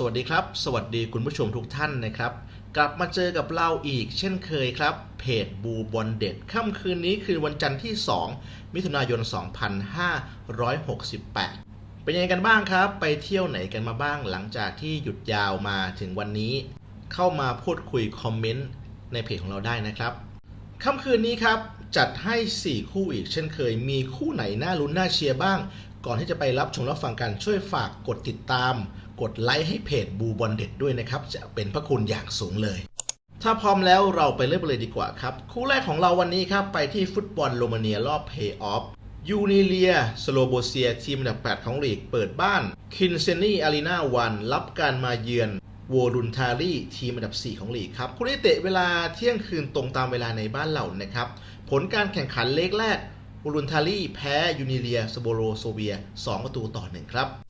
สวัสดีครับ สวัสดีคุณผู้ชมทุกท่านนะครับ กลับมาเจอกับเราอีกเช่นเคยครับ เพจบูบอลเด็ดค่ำคืนนี้คือวันจันทร์ที่ 2 มิถุนายน 2568 เป็นยังไงกันบ้างครับ ไปเที่ยวไหนกันมาบ้างหลังจากที่หยุดยาวมาถึงวันนี้ เข้ามาพูดคุยคอมเมนต์ในเพจของเราได้นะครับค่ำคืนนี้ครับ จัดให้ 4 คู่อีกเช่นเคย มีคู่ไหนน่าลุ้นน่าเชียร์บ้าง ก่อนที่จะไปรับชมรับฟังกันช่วยฝากกดติดตาม กดไลค์ให้เพจบูบอลเด็ดด้วยนะครับ จะเป็นพระคุณอย่างสูงเลย ถ้าพร้อมแล้วเราไปเริ่มเลยดีกว่าครับ คู่แรกของเราวันนี้ครับ ไปที่ฟุตบอลโรมาเนียรอบเพย์ออฟยูนิเลีย สโลโบเซีย ทีมอันดับ 8 ของลีกเปิดบ้านคินเซนีอารีนาวันรับการมาเยือนโวลุนทารีทีมอันดับ 4 ของลีกครับคู่นี้เตะเวลาเที่ยงคืนตรงตามเวลาในบ้านเรานะครับ ผลการแข่งขันเล็กแรกโวลุนทารีแพ้ยูนิเลียสโบโรโซเวีย 2 ประตูต่อ 1 ครับ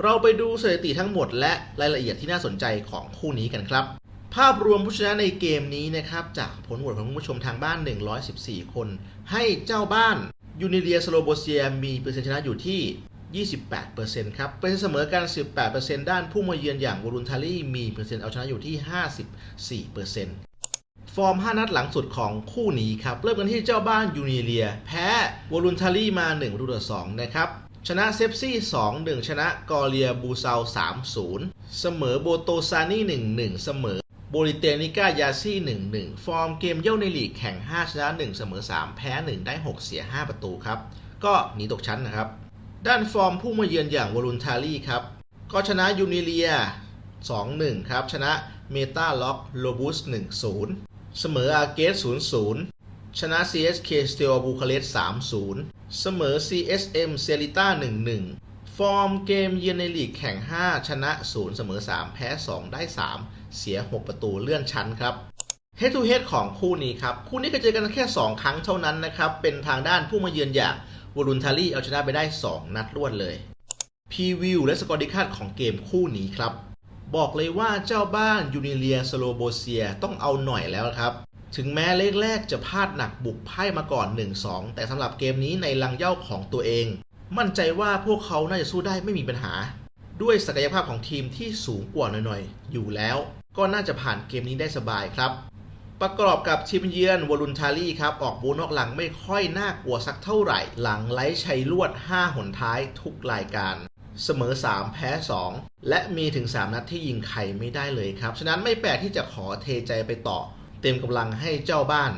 เราไปดูสถิติทั้งหมดและรายละเอียดที่น่าสนใจของคู่นี้กันครับ ภาพรวมผู้ชนะในเกมนี้นะครับจากผลโหวตของผู้ชมทางบ้าน 114 คน ให้เจ้าบ้านยูนิเลียสโลโบเซียมีเปอร์เซ็นต์ชนะอยู่ที่ 28%ครับ เป็นเสมอกัน 18%ด้านผู้มาเยือนอย่างวอรุนทารีมีเปอร์เซ็นต์เอาชนะอยู่ที่ 54%ฟอร์ม 5 นัดหลังสุดของคู่นี้ครับ เริ่มกันที่เจ้าบ้านยูนิเลีย แพ้วอรุนทารีมา1ประตูต่อ2นะครับ ชนะเซฟซี่2-1 ชนะกอเลียบูเซา3-0 เสมอโบโตซานี่1-1 เสมอโบริเตนิก้ายาซี่ 1-1 ฟอร์มเกมเย่าในลีกแข่ง 5 ชนะ 1 เสมอ 3 แพ้ 1 ได้ 6 เสีย 5 ประตูครับ ก็หนีตกชั้นนะครับ ด้านฟอร์มผู้มาเยือนอย่างวอลุนทารีครับ ก็ชนะยูนิเลีย 2-1 ครับ ชนะเมตาล็อกโลบุส1-0 เสมออาเกส 0-0 ชนะ CSK s t e l บูคาเรสต์3-0 เสมอ CSM เซริต้า1-1 ฟอร์มเกมเยือนในลีกแข่ง 5 ชนะ 0 เสมอ 3 แพ้ 2 ได้ 3 เสีย 6 ประตูเลื่อนชั้นครับ Head to Head ของคู่นี้ครับ คู่นี้ก็เจอกันแค่ 2 ครั้งเท่านั้นนะครับ เป็นทางด้านผู้มาเยือนอย่างวอลุนทารีเอาชนะไปได้ 2 นัดรวดเลยพรีวิวและสกอร์ดิคาดของเกมคู่นี้ครับ บอกเลยว่าเจ้าบ้านยูนิเลียสโลโบเซียต้องเอาหน่อยแล้วครับ ถึงแม้เลขแรกจะพลาดหนักบุกไพ่มาก่อน 1-2 แต่สำหรับเกมนี้ในลังเย่าของตัวเอง มั่นใจว่าพวกเขาน่าจะสู้ได้ไม่มีปัญหา ด้วยศักยภาพของทีมที่สูงกว่าหน่อยๆ อยู่แล้ว ก็น่าจะผ่านเกมนี้ได้สบายครับ ประกอบกับทีมเยือนวอลุนทารีครับ ออกบูนอกหลังไม่ค่อยน่ากลัวสักเท่าไหร่ หลังไล่ชัยลวด 5 หนท้ายทุกรายการเสมอ 3 แพ้ 2 และมีถึง 3 นัดที่ยิงไข่ไม่ได้เลยครับ ฉะนั้นไม่แปลกที่จะขอเทใจไปต่อ เต็มกำลังให้เจ้าบ้าน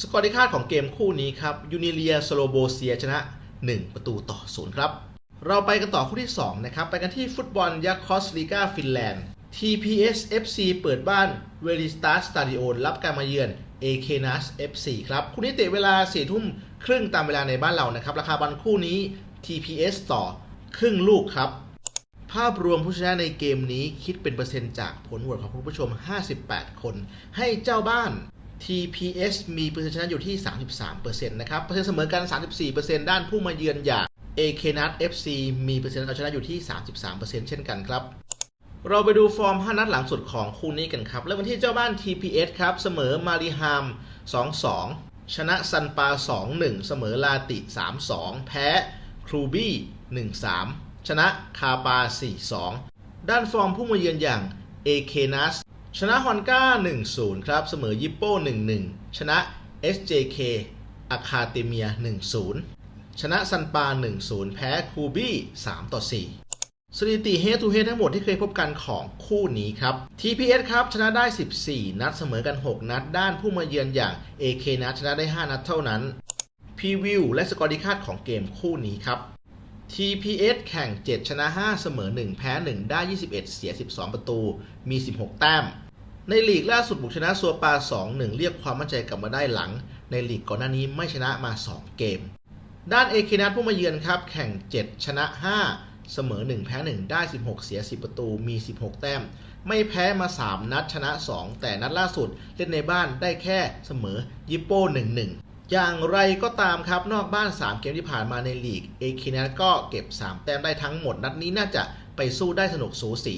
สกอร์ที่คาดของเกมคู่นี้ครับยูนิเลียสโลโบเซียชนะ 1 ประตูต่อ0ครับ เราไปกันต่อคู่ที่ 2 นะครับ ไปกันที่ฟุตบอลยักษ์คอสลีกาฟินแลนด์ TPS FC เปิดบ้านเวลิสตาสตาดิโอรับการมาเยือน AK n a s FC ครับ คู่นี้เตะเวลา4ทุ่มครึ่งตามเวลาในบ้านเรานะครับ ราคาบอลคู่นี้ TPS ต่อครึ่งลูกครับ ภาพรวมผู้ชนะในเกมนี้คิดเป็นเปอร์เซ็นต์จากผลโหวตของคุณผู้ชม 58 คน ให้เจ้าบ้าน TPS มีเปอร์เซ็นต์ชนะอยู่ที่ 33%นะครับ เปอร์เซ็นต์เสมอกัน 34%ด้านผู้มาเยือนอย่าง AK n a t FC มีเปอร์เซ็นต์เอาชนะอยู่ที่ 33%เช่นกันครับ เราไปดูฟอร์ม 5 นัดหลังสุดของคู่นี้กันครับ เริ่มกันที่เจ้าบ้าน TPS ครับ เสมอมาริฮาม 2-2 ชนะซันปา 2-1 เสมอลาติ 3-2 แพ้ครูบี้ 1-3 ชนะคาปา 4-2 ด้านฟอร์มผู้มาเยือนอย่าง AK n a s ชนะฮอนก้า 1-0 ครับ เสมอยิปโป้ 1-1 ชนะ SJK อะคาเตเมีย 1-0 ชนะซันปา 1-0 แพ้คูบี้ 3-4 สถิติ Head to Head ทั้งหมดที่เคยพบกันของคู่นี้ครับ TPS ครับ ชนะได้ 14 นัดเสมอกัน 6 นัด ด้านผู้มาเยือนอย่าง AK นัดชนะได้ 5 นัดเท่านั้น Preview และสกอร์ดิคาดของเกมคู่นี้ครับ TPS แข่ง 7 ชนะ 5 เสมอ 1 แพ้ 1 ได้ 21 เสีย 12 ประตู มี 16 แต้ม ในลีกล่าสุดบุกชนะซัวปา 2-1 เรียกความมั่นใจกลับมาได้หลัง ในลีกก่อนหน้านี้ไม่ชนะมา 2 เกม ด้าน AK นัดผู้มาเยือนครับ แข่ง 7 ชนะ 5 เสมอ 1 แพ้ 1 ได้ 16 เสีย 10 ประตู มี 16 แต้ม ไม่แพ้มา 3 นัดชนะ 2 แต่นัดล่าสุดเล่นในบ้านได้แค่เสมอยิปโป้ 1-1 อย่างไรก็ตามครับนอกบ้าน 3 เกมที่ผ่านมาในลีกเอคินัก็เก็บ 3 แต้มได้ทั้งหมด นัดนี้น่าจะไปสู้ได้สนุกสูสี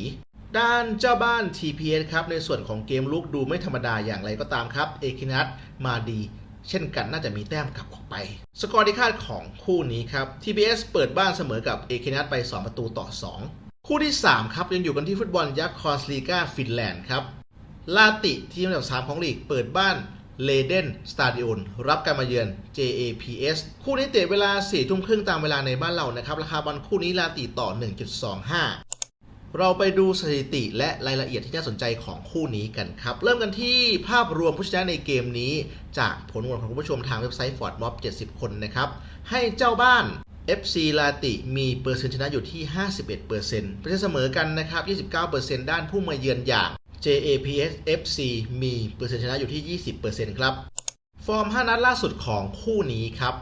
ด้านเจ้าบ้าน TPS ครับ ในส่วนของเกมลุกดูไม่ธรรมดาอย่างไรก็ตามครับเอคินัมาดี เช่นกันน่าจะมีแต้มกลับออกไป สกอร์ที่คาดของคู่นี้ครับ TPS เปิดบ้านเสมอกับเอคินัไป 2 ประตูต่อ 2 คู่ที่ 3 ครับยังอยู่กันที่ฟุตบอลยักษ์คอสลีกาฟินแลนด์ครับลาติทีมอันดับ3ของลีกเปิดบ้าน เลเดนสตาดิโอนรับการมาเยือน JAPS คู่นี้เตะเวลา4ทุ่มครึ่งตามเวลาในบ้านเรานะครับ ราคาบอลคู่นี้ลาติต่อ 1.25 เราไปดูสถิติและรายละเอียดที่น่าสนใจของคู่นี้กันครับ เริ่มกันที่ภาพรวมผู้ชนะในเกมนี้ จากผลโหวตของผู้ชมทางเว็บไซต์ Ford Mob 70 คนนะครับ ให้เจ้าบ้าน FC ลาติมีเปอร์เซ็นต์ชนะอยู่ที่ 51%เป็นเสมอกันนะครับ 29%ด้านผู้มาเยือนอย่าง JAPS FC มีเปอร์เซ็นต์ชนะอยู่ที่ 20%ครับ ฟอร์ม 5 นัดล่าสุดของคู่นี้ครับ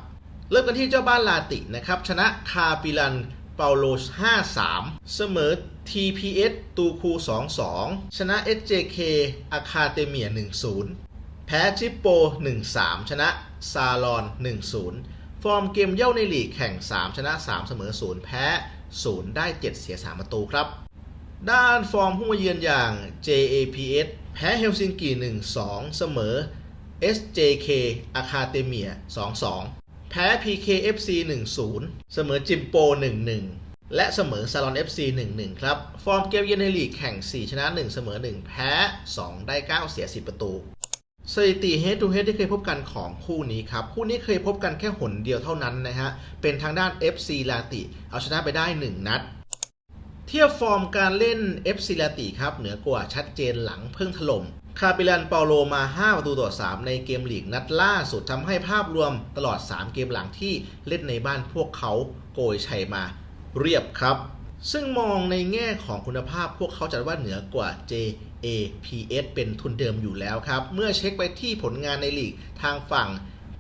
เริ่มกันที่เจ้าบ้านลาตินะครับ ชนะคาปิลันเปาโลส5-3 เสมอ TPS ตูคู 2-2 ชนะ SJK อาคาเตเมีย 1-0 แพ้จิปโป 1-3 ชนะซาลอน 1-0 ฟอร์มเกมเย่าในลีกแข่ง 3 ชนะ 3 เสมอ 0 แพ้ 0 ได้ 7 เสีย 3 ประตูครับ ด้านฟอร์มผู้มาเยือนอย่าง JAPS แพ้เฮลซิงกิ1-2 เสมอ SJK อาคาเตเมีย2-2 แพ้ PKFC 1-0 เสมอจิมโป 1-1 และเสมอซาลอน FC 1-1 ครับ ฟอร์มเกมเยือนในลีกแข่ง 4 ชนะ 1 เสมอ 1 แพ้ 2 ได้ 9 เสีย 10 ประตู สถิติ head to head ที่เคยพบกันของคู่นี้ครับ คู่นี้เคยพบกันแค่หนเดียวเท่านั้นนะฮะ เป็นทางด้าน FC ลาติ เอาชนะไปได้ 1 นัด เทียบฟอร์มการเล่น FC ลาติครับ เหนือกว่าชัดเจนหลังเพิ่งถล่มคาปิลันเปาโลมา 5 ประตูต่อ 3 ในเกมลีกนัดล่าสุดทำให้ภาพรวมตลอด 3 เกมหลังที่เล่นในบ้านพวกเขาโกยชัยมาเรียบครับ ซึ่งมองในแง่ของคุณภาพพวกเขาจัดว่าเหนือกว่า JAPS เป็นทุนเดิมอยู่แล้วครับ เมื่อเช็คไปที่ผลงานในลีกทางฝั่ง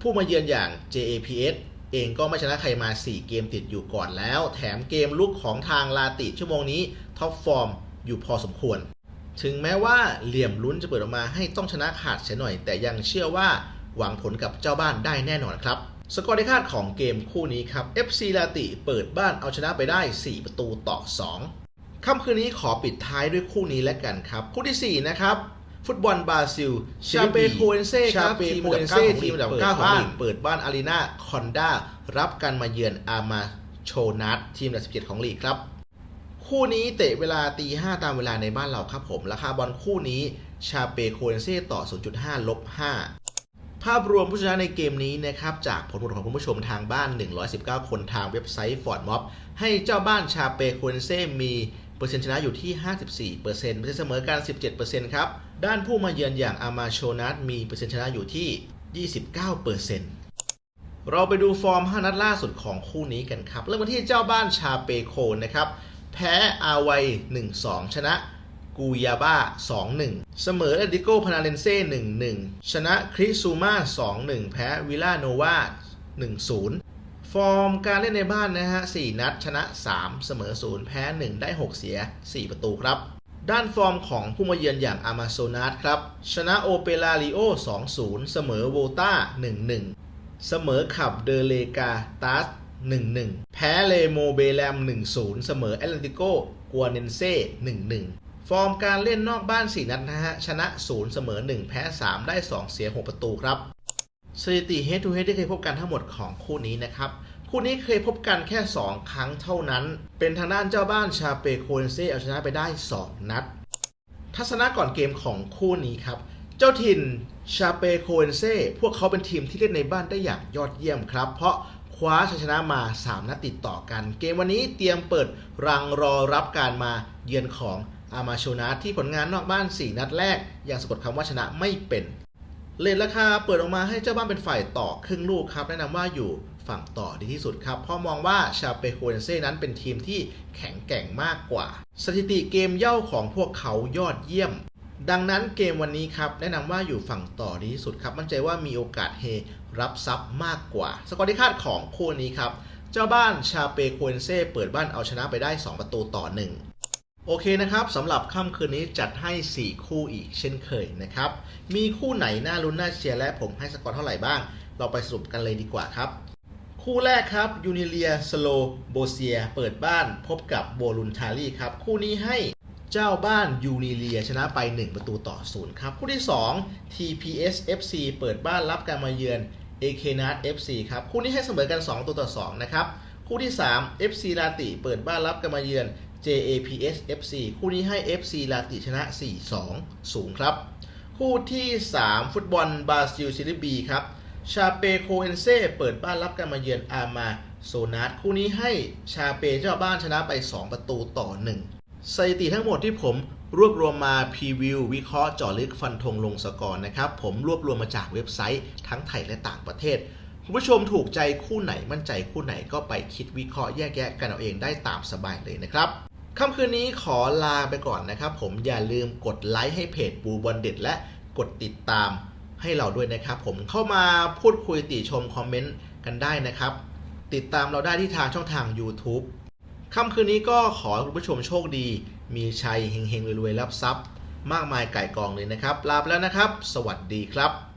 ผู้มาเยือนอย่าง JAPS เองก็ไม่ชนะใครมา 4 เกมติดอยู่ก่อนแล้ว แถมเกมลุกของทางลาติชั่วโมงนี้ท็อปฟอร์มอยู่พอสมควร ถึงแม้ว่าเหลี่ยมลุ้นจะเปิดออกมาให้ต้องชนะขาดเสียหน่อย แต่ยังเชื่อว่าหวังผลกับเจ้าบ้านได้แน่นอนครับ สกอร์ที่คาดของเกมคู่นี้ครับ FC ลาติเปิดบ้านเอาชนะไปได้ 4 ประตูต่อ 2 ค่ำคืนนี้ขอปิดท้ายด้วยคู่นี้แล้วกันครับ คู่ที่ 4 นะครับ ฟุตบอลบราซิล ชาเปโคเอนเซ่ครับชาเปทีมโคอันเอดับนเซ่เก้าของลีกอันดับเก้าของลีกเปิดบ้านเปิดบ้านอารีนาคอนดารับการมาเยือนอามาโชนัสทีมอันดับ17ของลีกครับ คู่นี้เตะเวลาตีห้าตามเวลาในบ้านเราครับผม ราคาบอลคู่นี้ชาเปโคเอนเซ่ต่อ 0.5ลบ5ภาพรวมผู้ชนะในเกมนี้นะครับ จากผลโหวตของคุณผู้ชมทางบ้าน 119 คนทางเว็บไซต์ Ford Mob ให้เจ้าบ้านชาเปโคเอนเซ่มี เปอร์เซ็นต์ชนะอยู่ที่ 54%เปอร์เซ็นต์เสมอกัน 17%ครับ ด้านผู้มาเยือนอย่างอามาโชนัสมีเปอร์เซ็นต์ชนะอยู่ที่ 29%เราไปดูฟอร์ม 5 นัดล่าสุดของคู่นี้กันครับ เริ่มกันที่เจ้าบ้านชาเปโคนะครับ แพ้อาไว1-2 ชนะกูยาบ้า 2-1 เสมอเอดิโกพานาเลนเซ่ 1-1 ชนะคริซูมา 2-1 แพ้วิลาโนวา1-0 ฟอร์มการเล่นในบ้านนะฮะ 4 นัดชนะ 3 เสมอ 0 แพ้ 1 ได้ 6 เสีย 4 ประตูครับ ด้านฟอร์มของผู้มาเยือนอย่างอามาโซนัสครับ ชนะโอเปราริโอ 2-0 เสมอโวต้า 1-1 เสมอขับเดเลกาตาส1-1 แพ้เลโมเบแลม 1-0 เสมอแอตเลติโกกัวเนนเซ่ 1-1 ฟอร์มการเล่นนอกบ้าน 4 นัดนะฮะ ชนะ 0 เสมอ 1 แพ้ 3 ได้ 2 เสีย 6 ประตูครับ สถิติ head to head ที่เคยพบกันทั้งหมดของคู่นี้นะครับ คู่นี้เคยพบกันแค่ 2 ครั้งเท่านั้น เป็นทางด้านเจ้าบ้านชาเปโคเนเซ่เอาชนะไปได้ 2 นัด ทัศนะก่อนเกมของคู่นี้ครับ เจ้าถิ่นชาเปโคเอนเซ่พวกเขาเป็นทีมที่เล่นในบ้านได้อย่างยอดเยี่ยมครับ เพราะคว้าชัยชนะมา 3 นัดติดต่อกัน เกมวันนี้เตรียมเปิดรังรอรับการมาเยือนของอามาโชนาที่ผลงานนอกบ้าน 4 นัดแรก ยังสะกดคำว่าชนะไม่เป็น เลทราคาเปิดออกมาให้เจ้าบ้านเป็นฝ่ายต่อครึ่งลูกครับ แนะนำว่าอยู่ฝั่งต่อดีที่สุดครับ เพราะมองว่าชาเปโคเนเซ่นั้นเป็นทีมที่แข็งแกร่งมากกว่า สถิติเกมเย่าของพวกเขายอดเยี่ยม ดังนั้นเกมวันนี้ครับ แนะนำว่าอยู่ฝั่งต่อดีที่สุดครับ มั่นใจว่ามีโอกาสเฮรับซับมากกว่า สกอร์ที่คาดของคู่นี้ครับ เจ้าบ้านชาเปโคเนเซ่เปิดบ้านเอาชนะไปได้ 2 ประตูต่อ 1 โอเคนะครับสำหรับค่ำคืนนี้จัดให้ 4 คู่อีกเช่นเคยนะครับ มีคู่ไหนน่าลุ้นน่าเชียร์และผมให้สกอร์เท่าไหร่บ้าง เราไปสรุปกันเลยดีกว่าครับ คู่แรกครับยูนิเลียสโลโบเซียเปิดบ้านพบกับโบลุนทารีครับ คู่นี้ให้เจ้าบ้านยูนิเลียชนะไป 1 ประตูต่อศูนย์ครับ คู่ที่ 2 TPS FC เปิดบ้านรับการมาเยือน AK n a t FC ครับ คู่นี้ให้เสมอกัน 2 ตัวต่อ2นะครับ คู่ที่ 3 FC ลาติเปิดบ้านรับการมาเยือน JAPS FC คู่นี้ให้ FC ลาติชนะ 4-2 สูงครับ คู่ที่ 3 ฟุตบอลบราซิลซีรีบีครับ ชาเปโคเอนเซ่เปิดบ้านรับการมาเยือนอามาโซนาสคู่นี้ให้ชาเปเจ้าบ้านชนะไป 2 ประตูต่อ 1 สถิติทั้งหมดที่ผมรวบรวมมาพรีวิว วิเคราะห์เจาะลึกฟันธงลงสกอร์นะครับ ผมรวบรวมมาจากเว็บไซต์ทั้งไทยและต่างประเทศคุณผู้ชมถูกใจคู่ไหนมั่นใจคู่ไหนก็ไปคิดวิเคราะห์แยกแยะกันเอาเองได้ตามสบายเลยนะครับ ค่ำคืนนี้ขอลาไปก่อนนะครับ ผมอย่าลืมกดไลค์ให้เพจปูบอลเด็ดและกดติดตามให้เราด้วยนะครับ ผมเข้ามาพูดคุยติชมคอมเมนต์กันได้นะครับ ติดตามเราได้ที่ทางช่องทาง YouTube ค่ำคืนนี้ก็ขอคุณผู้ชมโชคดี มีชัยเฮงๆรวยๆรับทรัพย์ มากมายไก่กองเลยนะครับ ลาไปแล้วนะครับ สวัสดีครับ